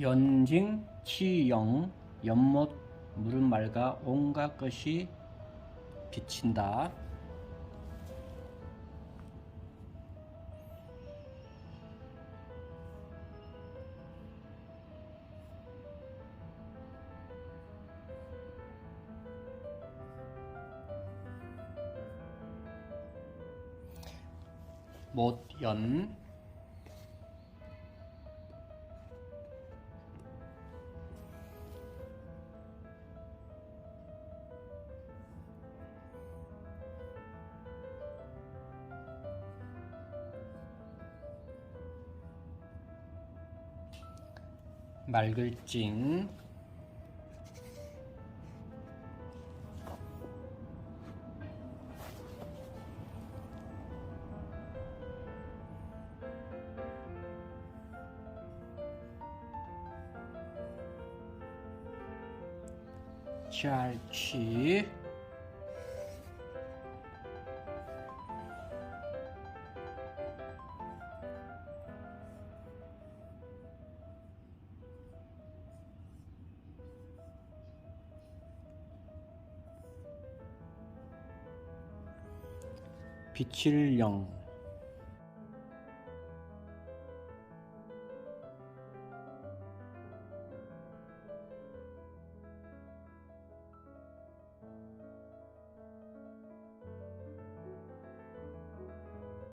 연징, 치영, 연못, 맑아 온갖 것이 비친다. 못연 말글징 잘취 비칠령